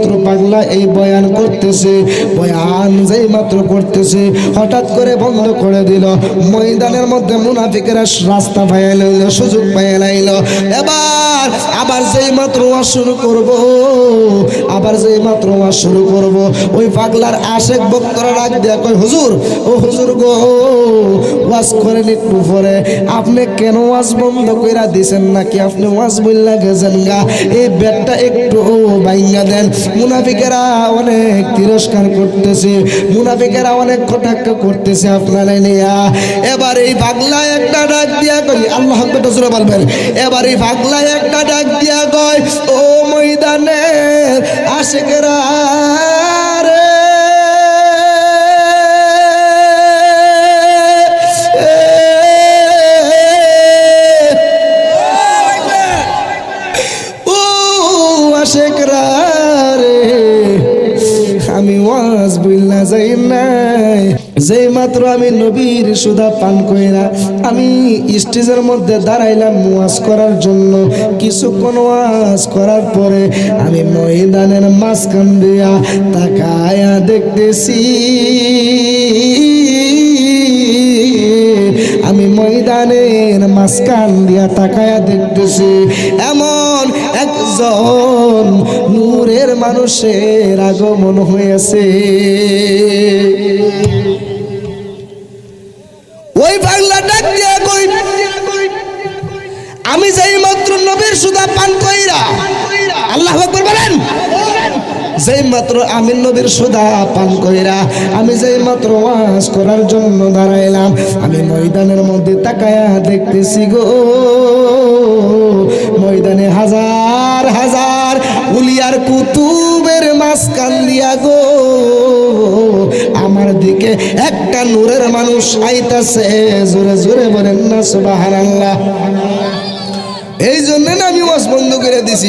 মাত্র পাগলা এই বয়ান করতেছে। বয়ান যেই মাত্র করতেছে, হঠাৎ করে বন্ধ করে দিল। ময়দানের মধ্যে মুনাফিকেরা রাস্তা পাইয়া লইল, সুযোগ পাইয়া লাইল। এবার আবার যেই মাত্র ওয়াজ শুরু করব, আবার যেই মাত্র ওয়াজ শুরু করব, ওই পাগলার আশেক বক্তরা ডাক দেয়া কই হুজুর, ও হুজুর গো ওয়াজ করেন একটু পরে। আপনি কেন ওয়াজ বন্ধ কইরা দিছেন নাকি? আপনি ওয়াজ বললা গেছেন গা। এই ব্যাটটা একটু বাইঙ্গা দেন। মুনাফিকেরা অনেক তিরস্কার করতেছে। মুনাফিকেরা অনেক কটাক্ষ করতেছে আপনার নিয়া। এবার এই পাগলা একটা ডাক দিয়া কই আল্লাহ আকবার জোরে বলবেন। এবার এই পাগলা একটা ডাক দিয়া কয়, ও ময়দানের আশেকেরা রে আমি যাই নাই। যেই মাত্র আমি পান কইরা আমি মধ্যে দাঁড়াইলাম করার জন্য, কিছুক্ষণ ওয়াজ করার পরে আমি ময়দানের মাঝখান দিয়া তাকায়া দেখতেছি। আমি ময়দানের মাঝখান দিয়া তাকায়া দেখতেছি, এমন একজন নূরের মানুষের আগমন হয়েছে, ওই বাংলা ডাক কই, আমি যেই মাত্র নবীর সুদা পান কইরা, আল্লাহ আকবার বলেন, যেই মাত্র আমি নবীর সুদা পান কইরা, আমি যেই মাত্র ওয়াজ করার জন্য দাঁড়াইলাম, আমি ময়দানের মধ্যে তাকায়া দেখতেছি গো, ময়দানে হাজার হাজার উলিয়ার কুতুবের মাঝখান দিয়া গো। আমার দিকে একটা নূরের মানুষ আইতাছে। জোরে জোরে বলেন না সুবাহ এই জন্য না আমি ওয়াজ বন্ধ করে দিছি।